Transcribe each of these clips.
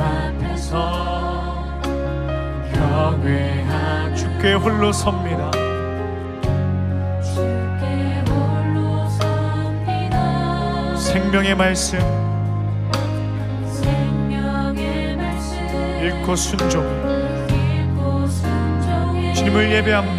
앞에서 경외하며 주께 홀로 섭니다. 주께 홀로 섭니다. 생명의 말씀. 생명의 말씀. 읽고 순종 주님을 예배합니다.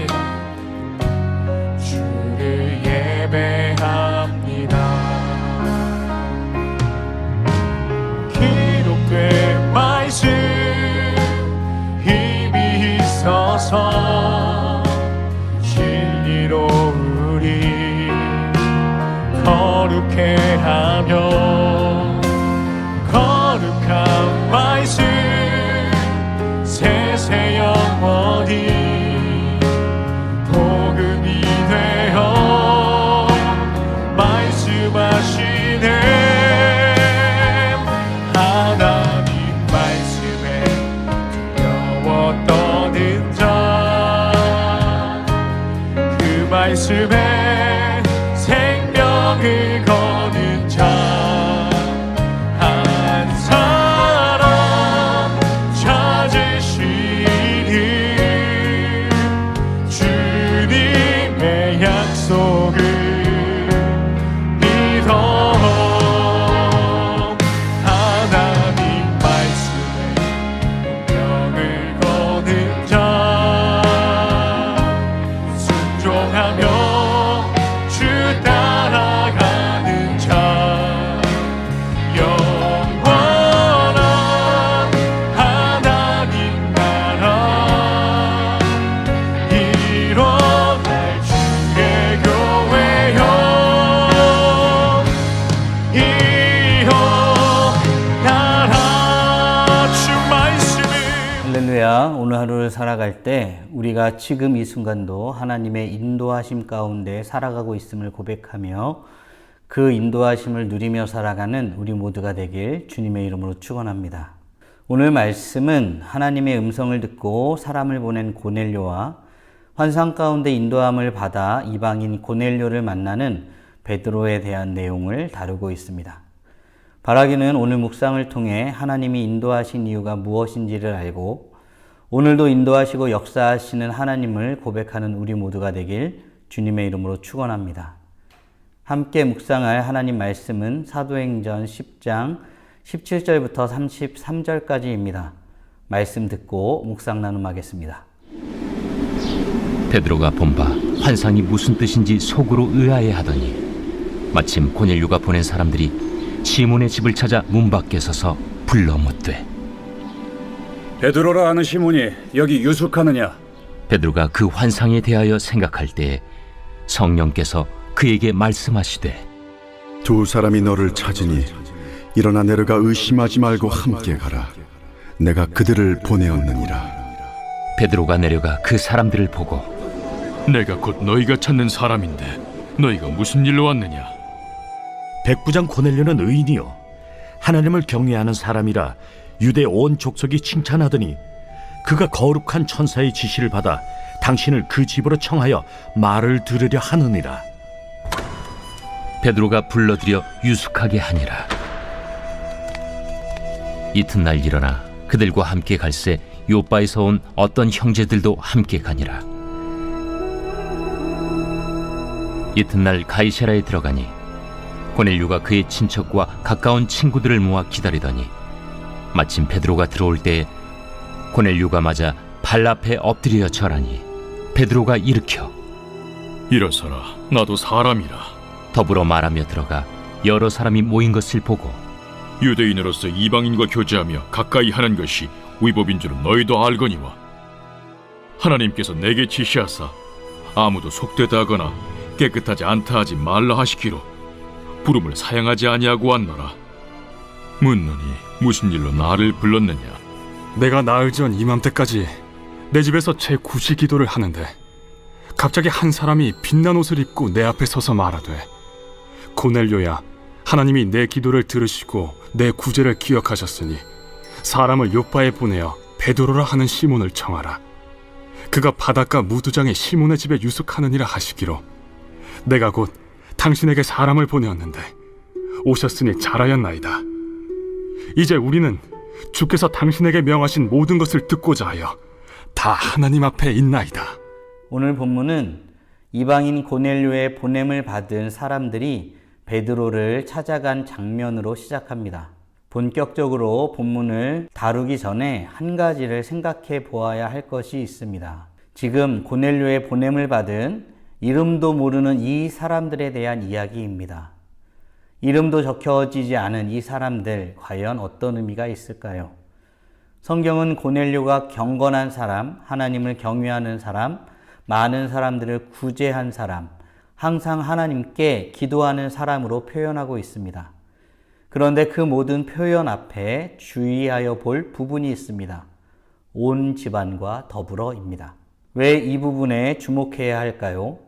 거룩해 하며 지금 이 순간도 하나님의 인도하심 가운데 살아가고 있음을 고백하며 그 인도하심을 누리며 살아가는 우리 모두가 되길 주님의 이름으로 축원합니다. 오늘 말씀은 하나님의 음성을 듣고 사람을 보낸 고넬료와 환상 가운데 인도함을 받아 이방인 고넬료를 만나는 베드로에 대한 내용을 다루고 있습니다. 바라기는 오늘 묵상을 통해 하나님이 인도하신 이유가 무엇인지를 알고 오늘도 인도하시고 역사하시는 하나님을 고백하는 우리 모두가 되길 주님의 이름으로 축원합니다. 함께 묵상할 하나님 말씀은 사도행전 10장 17절부터 33절까지입니다. 말씀 듣고 묵상 나눔하겠습니다. 베드로가 본바 환상이 무슨 뜻인지 속으로 의아해하더니 마침 고넬류가 보낸 사람들이 시몬의 집을 찾아 문 밖에 서서 불러 묻되 베드로라 하는 시몬이 여기 유숙하느냐? 베드로가 그 환상에 대하여 생각할 때에 성령께서 그에게 말씀하시되 두 사람이 너를 찾으니 일어나 내려가 의심하지 말고 함께 가라. 내가 그들을 보내었느니라. 베드로가 내려가 그 사람들을 보고 내가 곧 너희가 찾는 사람인데 너희가 무슨 일로 왔느냐? 백부장 고넬료는 의인이요 하나님을 경외하는 사람이라 유대 온 족속이 칭찬하더니 그가 거룩한 천사의 지시를 받아 당신을 그 집으로 청하여 말을 들으려 하느니라. 베드로가 불러들여 유숙하게 하니라. 이튿날 일어나 그들과 함께 갈새 요바에서 온 어떤 형제들도 함께 가니라. 이튿날 가이사라에 들어가니 고넬류가 그의 친척과 가까운 친구들을 모아 기다리더니 마침 베드로가 들어올 때에 고넬류가 맞아 발 앞에 엎드려 절하니 베드로가 일으켜 일어서라, 나도 사람이라. 더불어 말하며 들어가 여러 사람이 모인 것을 보고 유대인으로서 이방인과 교제하며 가까이 하는 것이 위법인 줄은 너희도 알거니와 하나님께서 내게 지시하사 아무도 속되다 하거나 깨끗하지 않다 하지 말라 하시기로 부름을 사양하지 아니하고 왔노라. 묻노니 무슨 일로 나를 불렀느냐? 내가 나흘 전 이맘때까지 내 집에서 제 구시 기도를 하는데 갑자기 한 사람이 빛난 옷을 입고 내 앞에 서서 말하되 고넬료야 하나님이 내 기도를 들으시고 내 구제를 기억하셨으니 사람을 요바에 보내어 베드로라 하는 시몬을 청하라 그가 바닷가 무두장의 시몬의 집에 유숙하느니라 하시기로 내가 곧 당신에게 사람을 보내었는데 오셨으니 잘하였나이다 이제 우리는 주께서 당신에게 명하신 모든 것을 듣고자 하여 다 하나님 앞에 있나이다. 오늘 본문은 이방인 고넬료의 보냄을 받은 사람들이 베드로를 찾아간 장면으로 시작합니다. 본격적으로 본문을 다루기 전에 한 가지를 생각해 보아야 할 것이 있습니다. 지금 고넬료의 보냄을 받은 이름도 모르는 이 사람들에 대한 이야기입니다. 이름도 적혀지지 않은 이 사람들 과연 어떤 의미가 있을까요? 성경은 고넬료가 경건한 사람, 하나님을 경외하는 사람, 많은 사람들을 구제한 사람, 항상 하나님께 기도하는 사람으로 표현하고 있습니다. 그런데 그 모든 표현 앞에 주의하여 볼 부분이 있습니다. 온 집안과 더불어입니다. 왜 이 부분에 주목해야 할까요?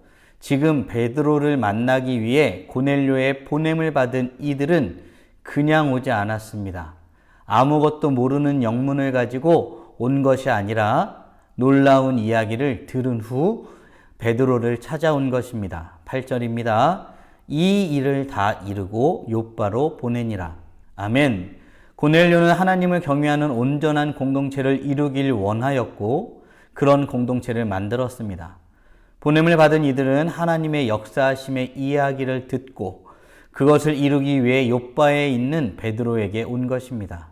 지금 베드로를 만나기 위해 고넬료의 보냄을 받은 이들은 그냥 오지 않았습니다. 아무것도 모르는 영문을 가지고 온 것이 아니라 놀라운 이야기를 들은 후 베드로를 찾아온 것입니다. 8절입니다. 이 일을 다 이루고 요바로 보내니라. 아멘. 고넬료는 하나님을 경외하는 온전한 공동체를 이루길 원하였고 그런 공동체를 만들었습니다. 보냄을 받은 이들은 하나님의 역사하심의 이야기를 듣고 그것을 이루기 위해 요바에 있는 베드로에게 온 것입니다.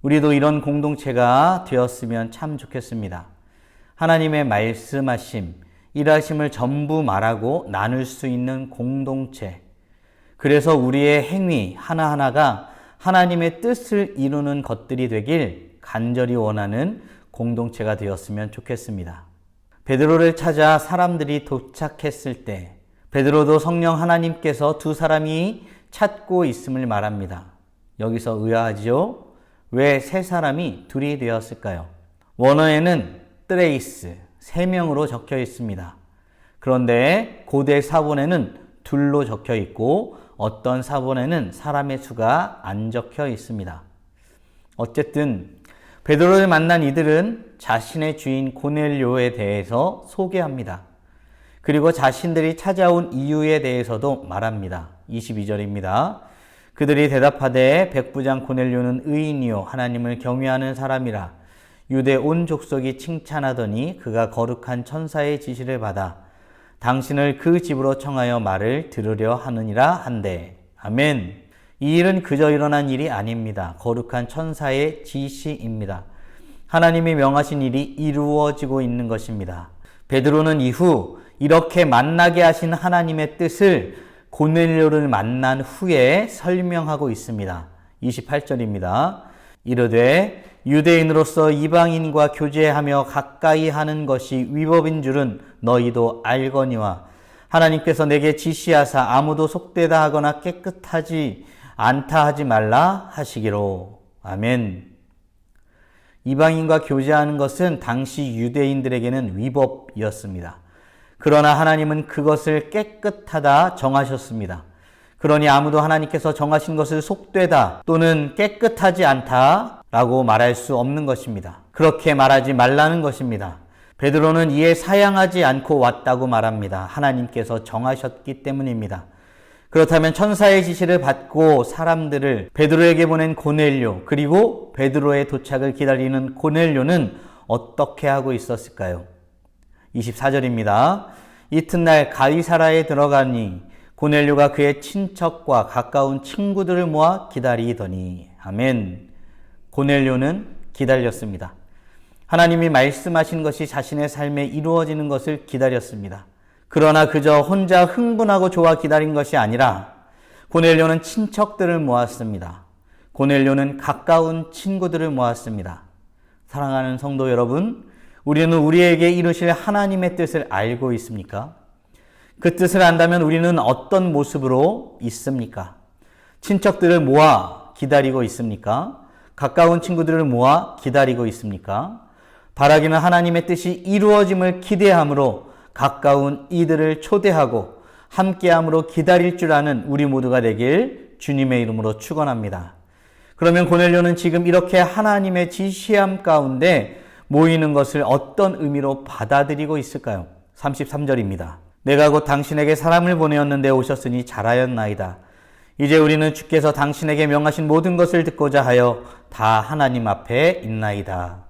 우리도 이런 공동체가 되었으면 참 좋겠습니다. 하나님의 말씀하심, 일하심을 전부 말하고 나눌 수 있는 공동체. 그래서 우리의 행위 하나하나가 하나님의 뜻을 이루는 것들이 되길 간절히 원하는 공동체가 되었으면 좋겠습니다. 베드로를 찾아 사람들이 도착했을 때 베드로도 성령 하나님께서 두 사람이 찾고 있음을 말합니다. 여기서 의아하지요? 왜 세 사람이 둘이 되었을까요? 원어에는 트레이스, 세 명으로 적혀 있습니다. 그런데 고대 사본에는 둘로 적혀 있고 어떤 사본에는 사람의 수가 안 적혀 있습니다. 어쨌든 베드로를 만난 이들은 자신의 주인 고넬료에 대해서 소개합니다. 그리고 자신들이 찾아온 이유에 대해서도 말합니다. 22절입니다. 그들이 대답하되 백부장 고넬료는 의인이요 하나님을 경외하는 사람이라 유대 온 족속이 칭찬하더니 그가 거룩한 천사의 지시를 받아 당신을 그 집으로 청하여 말을 들으려 하느니라 한대. 아멘. 이 일은 그저 일어난 일이 아닙니다. 거룩한 천사의 지시입니다. 하나님이 명하신 일이 이루어지고 있는 것입니다. 베드로는 이후 이렇게 만나게 하신 하나님의 뜻을 고넬료를 만난 후에 설명하고 있습니다. 28절입니다. 이르되 유대인으로서 이방인과 교제하며 가까이 하는 것이 위법인 줄은 너희도 알거니와 하나님께서 내게 지시하사 아무도 속되다 하거나 깨끗하지 않다 하지 말라 하시기로. 아멘. 이방인과 교제하는 것은 당시 유대인들에게는 위법이었습니다. 그러나 하나님은 그것을 깨끗하다 정하셨습니다. 그러니 아무도 하나님께서 정하신 것을 속되다 또는 깨끗하지 않다 라고 말할 수 없는 것입니다. 그렇게 말하지 말라는 것입니다. 베드로는 이에 사양하지 않고 왔다고 말합니다. 하나님께서 정하셨기 때문입니다. 그렇다면 천사의 지시를 받고 사람들을 베드로에게 보낸 고넬료 그리고 베드로의 도착을 기다리는 고넬료는 어떻게 하고 있었을까요? 24절입니다. 이튿날 가이사라에 들어가니 고넬료가 그의 친척과 가까운 친구들을 모아 기다리더니 아멘. 고넬료는 기다렸습니다. 하나님이 말씀하신 것이 자신의 삶에 이루어지는 것을 기다렸습니다. 그러나 그저 혼자 흥분하고 좋아 기다린 것이 아니라 고넬료는 친척들을 모았습니다. 고넬료는 가까운 친구들을 모았습니다. 사랑하는 성도 여러분, 우리는 우리에게 이루실 하나님의 뜻을 알고 있습니까? 그 뜻을 안다면 우리는 어떤 모습으로 있습니까? 친척들을 모아 기다리고 있습니까? 가까운 친구들을 모아 기다리고 있습니까? 바라기는 하나님의 뜻이 이루어짐을 기대함으로 가까운 이들을 초대하고 함께함으로 기다릴 줄 아는 우리 모두가 되길 주님의 이름으로 축원합니다. 그러면 고넬료는 지금 이렇게 하나님의 지시함 가운데 모이는 것을 어떤 의미로 받아들이고 있을까요? 33절입니다. 내가 곧 당신에게 사람을 보내었는데 오셨으니 잘하였나이다. 이제 우리는 주께서 당신에게 명하신 모든 것을 듣고자 하여 다 하나님 앞에 있나이다.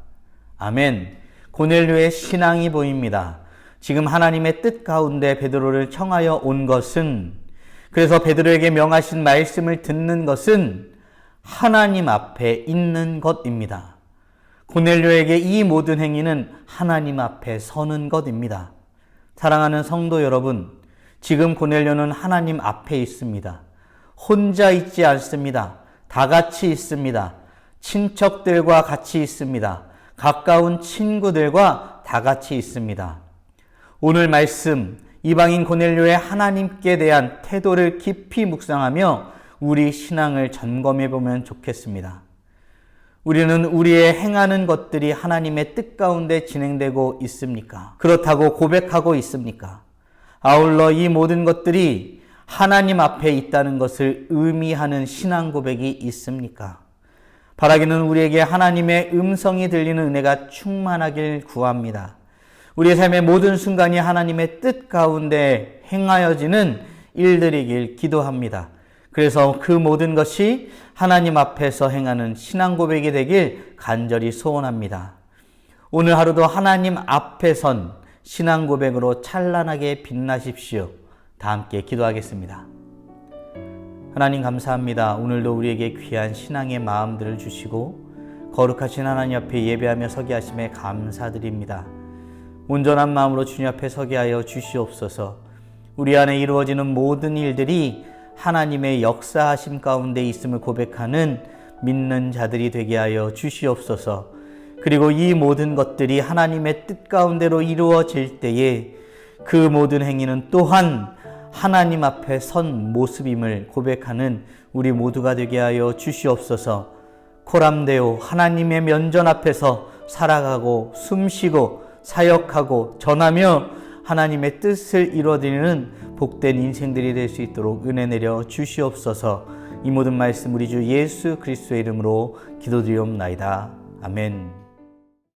아멘. 고넬료의 신앙이 보입니다. 지금 하나님의 뜻 가운데 베드로를 청하여 온 것은 그래서 베드로에게 명하신 말씀을 듣는 것은 하나님 앞에 있는 것입니다. 고넬료에게 이 모든 행위는 하나님 앞에 서는 것입니다. 사랑하는 성도 여러분, 지금 고넬료는 하나님 앞에 있습니다. 혼자 있지 않습니다. 다 같이 있습니다. 친척들과 같이 있습니다. 가까운 친구들과 다 같이 있습니다. 오늘 말씀 이방인 고넬료의 하나님께 대한 태도를 깊이 묵상하며 우리 신앙을 점검해 보면 좋겠습니다. 우리는 우리의 행하는 것들이 하나님의 뜻 가운데 진행되고 있습니까? 그렇다고 고백하고 있습니까? 아울러 이 모든 것들이 하나님 앞에 있다는 것을 의미하는 신앙 고백이 있습니까? 바라기는 우리에게 하나님의 음성이 들리는 은혜가 충만하길 구합니다. 우리의 삶의 모든 순간이 하나님의 뜻 가운데 행하여지는 일들이길 기도합니다. 그래서 그 모든 것이 하나님 앞에서 행하는 신앙 고백이 되길 간절히 소원합니다. 오늘 하루도 하나님 앞에 선 신앙 고백으로 찬란하게 빛나십시오. 다 함께 기도하겠습니다. 하나님 감사합니다. 오늘도 우리에게 귀한 신앙의 마음들을 주시고 거룩하신 하나님 앞에 예배하며 서게 하심에 감사드립니다. 온전한 마음으로 주님 앞에 서게 하여 주시옵소서. 우리 안에 이루어지는 모든 일들이 하나님의 역사하심 가운데 있음을 고백하는 믿는 자들이 되게 하여 주시옵소서. 그리고 이 모든 것들이 하나님의 뜻 가운데로 이루어질 때에 그 모든 행위는 또한 하나님 앞에 선 모습임을 고백하는 우리 모두가 되게 하여 주시옵소서. 코람데오 하나님의 면전 앞에서 살아가고 숨쉬고 사역하고 전하며 하나님의 뜻을 이루어드리는 복된 인생들이 될 수 있도록 은혜 내려 주시옵소서. 이 모든 말씀 우리 주 예수 그리스도의 이름으로 기도드리옵나이다. 아멘.